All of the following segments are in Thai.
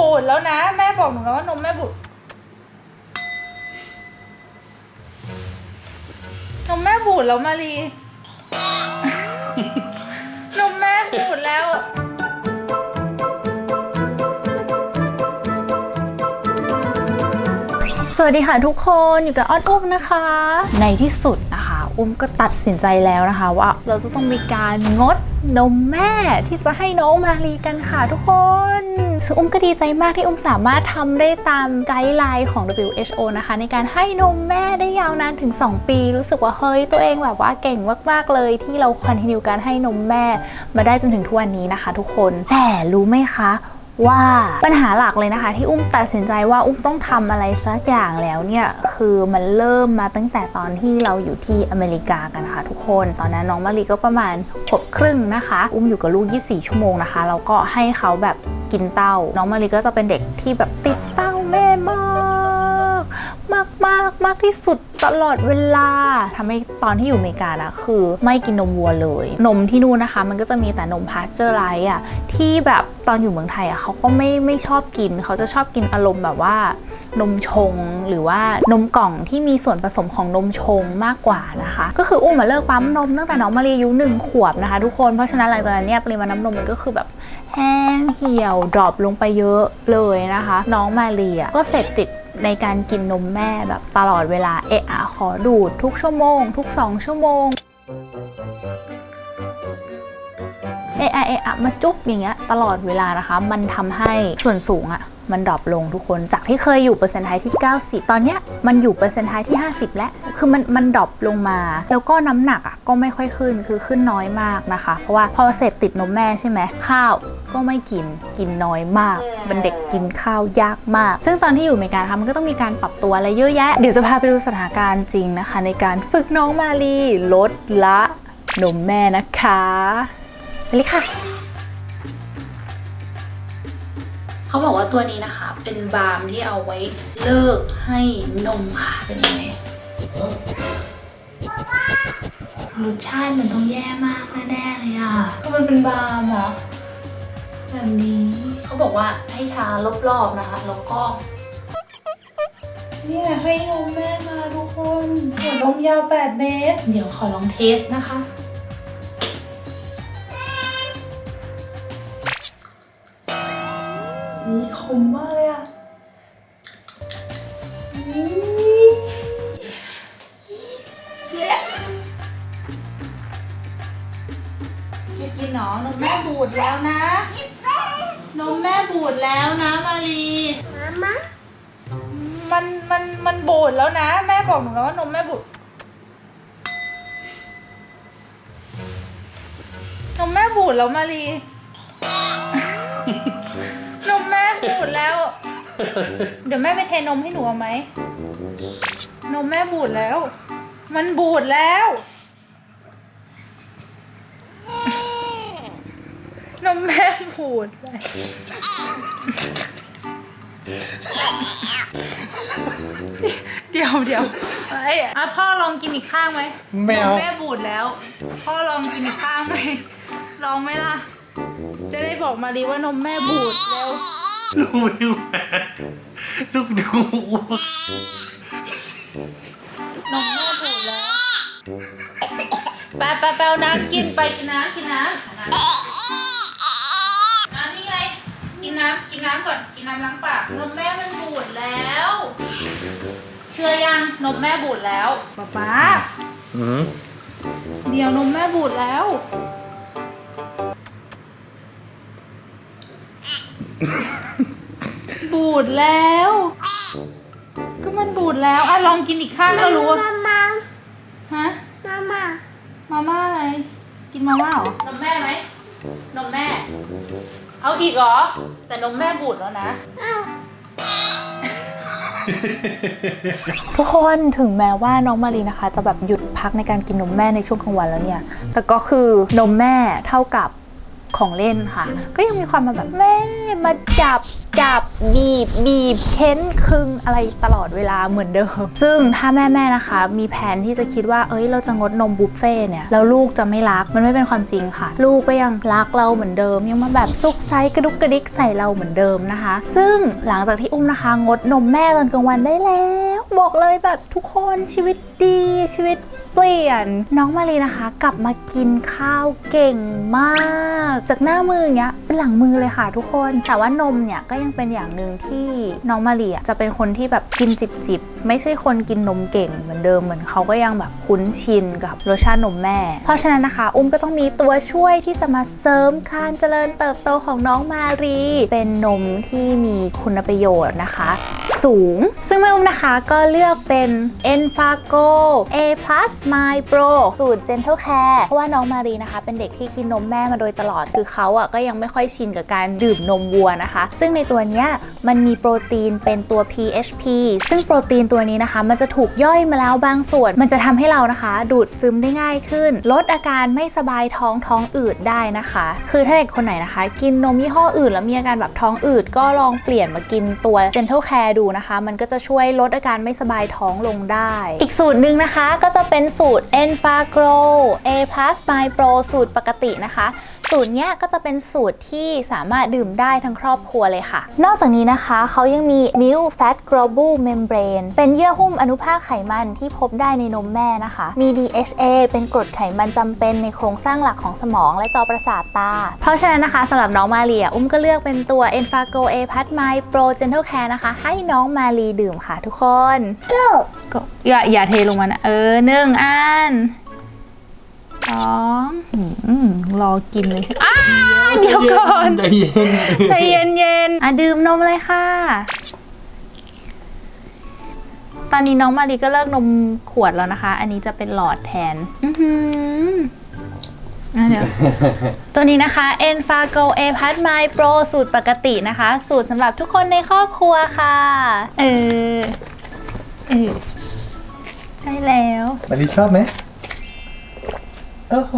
บูดแล้วนะ แม่บอกหนูแล้วว่านมแม่บูดนมแม่บูดแล้วมารี นมแม่บูดแล้ว สวัสดีค่ะทุกคนอยู่กับอ้อนอุ้มนะคะ ในที่สุดนะคะ อุ้มก็ตัดสินใจแล้วนะคะ ว่าเราจะต้องมีการงดนมแม่ที่จะให้น้องมารีกันค่ะทุกคน ซึ่งอุ้มก็ดีใจมากที่อุ้มสามารถทำได้ตามไกด์ไลน์ของ WHO นะคะ ในการให้นมแม่ได้ยาวนานถึง 2 ปี รู้สึกว่าเฮ้ยตัวเองแบบว่าเก่งมาก ๆ เลยที่เราคอนติเนียการให้นมแม่มาได้จนถึงทุกวันนี้นะคะ ทุกคนแต่รู้ไหมคะ ว่าปัญหาหลักเลยนะคะ ที่อุ้มตัดสินใจว่าอุ้มต้องทำอะไรสักอย่างแล้วเนี่ย คือมันเริ่มมาตั้งแต่ตอนที่เราอยู่ที่อเมริกากันนะคะทุกคน ตอนนั้นน้องมารีก็ประมาณขวบครึ่งนะคะ อุ้มอยู่กับลูก 24 ชั่วโมงนะคะแล้วก็ให้เขาแบบกินเต้า น้องมารีก็จะเป็นเด็กที่แบบติดเต้าแม่ มากมากมากที่สุดตลอดเวลาทำให้ตอนที่อยู่อเมริกานะคือ ไม่กินนมวัวเลย นมที่นู่นนะคะ มันก็จะมีแต่นมพาสเจอร์ไรส์อะที่แบบตอนอยู่เมืองไทยอะเขาก็ไม่ไม่ชอบกิน เขาจะชอบกินอารมณ์แบบว่านมชงหรือว่านมกล่องที่มีส่วนผสมของนมชงมากกว่านะคะ ก็คืออุ้มมาเลิกปั๊มนมตั้งแต่น้องมาเรียอายุหนึ่งขวบนะคะ ทุกคนเพราะฉะนั้นหลังจากนั้นเนี่ยปริมาณน้ำนมมันก็คือแบบแห้งเหี่ยวดรอปลงไปเยอะเลยนะคะ น้องมาเรียก็เสพติด ในการกินนมแม่แบบตลอดเวลาเอะอะขอดูดทุกชั่วโมง ทุก2ชั่วโมงเอะอะเอะอะมาจุ๊บอย่างเงี้ยตลอดเวลานะคะ มันทำให้ส่วนสูงอะมันดรอปลงทุกคนจากที่เคยอยู่เปอร์เซ็นต์ไทที่ 90 ตอนเนี้ยมันอยู่เปอร์เซ็นต์ไทที่ 50 แล้ว คือมันมันดรอปลงมา แล้วก็น้ำหนักอะก็ไม่ค่อยขึ้นคือขึ้นน้อยมากนะคะ เพราะว่าพอเสพติดนมแม่ใช่ไหมข้าว ก็ไม่กินกินน้อยมาก เป็นเด็กกินข้าวยากมาก ซึ่งตอนที่อยู่อเมริกานะคะมันก็ต้องมีการปรับตัวอะไรเยอะแยะ เดี๋ยวจะพาไปดูสถานการณ์จริงนะคะ ในการฝึกน้องมาลีลดละนมแม่นะคะไปเลยค่ะเขาบอกว่าตัวนี้นะคะ เป็นบาล์มที่เอาไว้เลิกให้นมค่ะเป็นยังไงรสชาติมันต้องแย่มากแน่ๆเลยอะก็มันเป็นบาล์มเหรอ แบบนี้เขาบอกว่าให้ทารอบๆนะคะ แล้วก็ เนี่ยให้นมแม่มาทุกคนหัวนมยาว 8 เมตร เดี๋ยวขอลองเทสนะคะ นี่คมมากเลย แล้วนะมารีมันมันมันบูดแล้วนะ แม่บอกหนูแล้วว่านมแม่บูดนมแม่บูดแล้วมารีนมแม่บูดแล้ว เดี๋ยวแม่ไปเทนมให้หนูเอาไหมนมแม่บูดแล้ว มันบูดแล้ว นมแม่บูดเลยเดี๋ยวเดี๋ยวไอ้ยอะพ่อลองกินอีกข้างไหมไม่เอานแม่บูดแล้ว พ่อลองกินอีกข้างไหมลองไหมล่ะ จะได้บอกมารีว่านมแม่บูดแล้ว ลูกไม่ไหวลูกดูอ้วกนมแม่บูดแล้วไปไปไปเอาน้ำกินไปกินน้ำกินน้ำน้ำน้ำนี่ไงกินน้ำกินน้ำก่อน กินน้ำล้างปาก นมแม่มันบูดแล้ว เชื่อยัง นมแม่บูดแล้วป๊าป๊าอืมเดี๋ยวนมแม่บูดแล้ว บูดแล้ว ก็มันบูดแล้ว อะลองกินอีกข้างก็รู้ว่ามามาฮะ มามามาม่าอะไร กินมาม่าเหรอนมแม่ไหมนมแม่ เอาอีกเหรอ แต่นมแม่บูดแล้วนะอ้าวทุกคนถึงแม้ว่าน้องมารีนะคะ จะแบบหยุดพักในการกินนมแม่ในช่วงกลางวันแล้วเนี่ย แต่ก็คือนมแม่เท่ากับ ของเล่นค่ะ ก็ยังมีความมาแบบแม่มาจับจับบีบบีบเค้นคึงอะไรตลอดเวลาเหมือนเดิม ซึ่งถ้าแม่ๆนะคะ มีแผนที่จะคิดว่าเอ้ยเราจะงดนมบุฟเฟ่เนี่ยแล้วลูกจะไม่รักมันไม่เป็นความจริงค่ะ ลูกก็ยังรักเราเหมือนเดิม ยังมาแบบซุกไซกระดุกกระดิกใส่เราเหมือนเดิมนะคะ ซึ่งหลังจากที่อุ้มนะคะ งดนมแม่ตอนกลางวันได้แล้ว บอกเลยแบบทุกคนชีวิตดีชีวิต เปลี่ยน น้องมารีนะคะ กลับมากินข้าวเก่งมาก จากหน้ามืออย่างเงี้ย เป็นหลังมือเลยค่ะทุกคน แต่ว่านมเนี่ยก็ยังเป็นอย่างหนึ่งที่น้องมาเรีอะจะเป็นคนที่แบบกินจิบจิบไม่ใช่คนกินนมเก่งเหมือนเดิมเหมือนเขาก็ยังแบบคุ้นชินกับรสชาตินมแม่ เพราะฉะนั้นนะคะ อุ้มก็ต้องมีตัวช่วยที่จะมาเสริมการเจริญเติบโตของน้องมารี เป็นนมที่มีคุณประโยชน์นะคะ สูง ซึ่งแม่อุ้มนะคะก็เลือกเป็น Enfago A Plus My Pro สูตร Gentle Care เพราะว่าน้องมารีนะคะ เป็นเด็กที่กินนมแม่มาโดยตลอดคือเขาอะก็ยังไม่ค่อยชินกับการดื่มนมวัวนะคะ ซึ่งในตัวนี้มันมีโปรตีนเป็นตัว PHP ซึ่งโปรตีนตัวนี้นะคะ มันจะถูกย่อยมาแล้วบางส่วน มันจะทำให้เรานะคะ ดูดซึมได้ง่ายขึ้น ลดอาการไม่สบายท้องท้องอืดได้นะคะ คือถ้าเด็กคนไหนนะคะ กินนมยี่ห้ออื่น แล้วมีอาการแบบท้องอืดก็ลองเปลี่ยนมากินตัว Gentle Care ดูนะคะ มันก็จะช่วยลดอาการไม่สบายท้องลงได้ อีกสูตรหนึ่งนะคะก็จะเป็นสูตร Enfagro A Plus My Pro สูตรปกตินะคะ สูตรเนี้ยก็จะเป็นสูตรที่สามารถดื่มได้ทั้งครอบครัวเลยค่ะ นอกจากนี้นะคะเขายังมี Milk Fat Globule Membrane เป็นเยื่อหุ้มอนุภาคไขมันที่พบได้ในนมแม่นะคะ มี DHA เป็นกรดไขมันจำเป็นในโครงสร้างหลักของสมองและจอประสาทตา เพราะฉะนั้นนะคะสำหรับน้องมาเรียอุ้มก็เลือกเป็นตัว Enfago A Plus My Pro Gentle Care นะคะ ให้น้องมารีดื่มค่ะทุกคน go ก็อย่าอย่าเทลงมานะเออหนึ่งอัน สองอืมรอกินเลยใช่ไหมอ้าเดี๋ยวก่อนใจเย็นใจเย็นเย็นๆอะดื่มนมเลยค่ะ ตอนนี้น้องมารีก็เลิกนมขวดแล้วนะคะ อันนี้จะเป็นหลอดแทน อือหืออะเดี๋ยวตัวนี้นะคะ Enfago A p a s My Pro สูตรปกตินะคะ สูตรสำหรับทุกคนในครอบครัวค่ะ เออ เออ ใช่แล้วมารีชอบไหม โอ้โห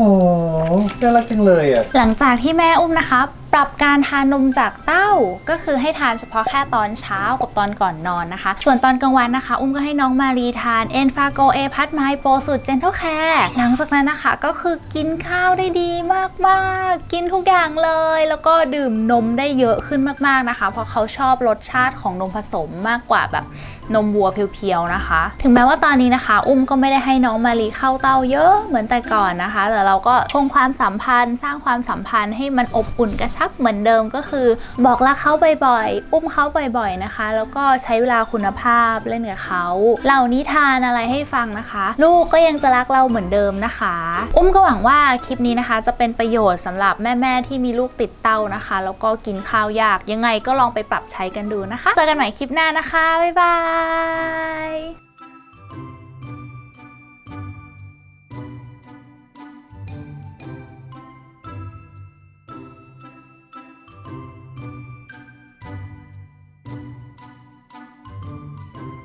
น่ารักจังเลยอะ หลังจากที่แม่อุ้มนะครับ ปรับการทานนมจากเต้าก็คือให้ทานเฉพาะแค่ตอนเช้ากับตอนก่อนนอนนะคะ ส่วนตอนกลางวันนะคะ อุ้มก็ให้น้องมารีทาน e n f a g o A พัดไมโปรสูตร Gentle Care หลังจากนั้นนะคะก็คือกินข้าวได้ดีมากๆ กินทุกอย่างเลย แล้วก็ดื่มนมได้เยอะขึ้นมากๆนะคะ เพราะเขาชอบรสชาติของนมผสมมากกว่าแบบนมวัวเพียวๆนะคะ ถึงแม้ว่าตอนนี้นะคะ อุ้มก็ไม่ได้ให้น้องมารีเข้าเต้าเยอะเหมือนแต่ก่อนนะคะ แต่เราก็คงความสัมพันธ์ สร้างความสัมพันธ์ให้มันอบอุ่นกระชับเหมือนเดิมก็คือ บอกรักเขาบ่อยๆ อุ้มเขาบ่อยๆนะคะ แล้วก็ใช้เวลาคุณภาพเล่นกับเขาเหล่านิทานอะไรให้ฟังนะคะ ลูกก็ยังจะรักเราเหมือนเดิมนะคะ อุ้มก็หวังว่าคลิปนี้นะคะ จะเป็นประโยชน์สำหรับแม่ๆที่มีลูกติดเต้านะคะ แล้วก็กินข้าวยากยังไงก็ลองไปปรับใช้กันดูนะคะ เจอกันใหม่คลิปหน้านะคะบ๊ายบาย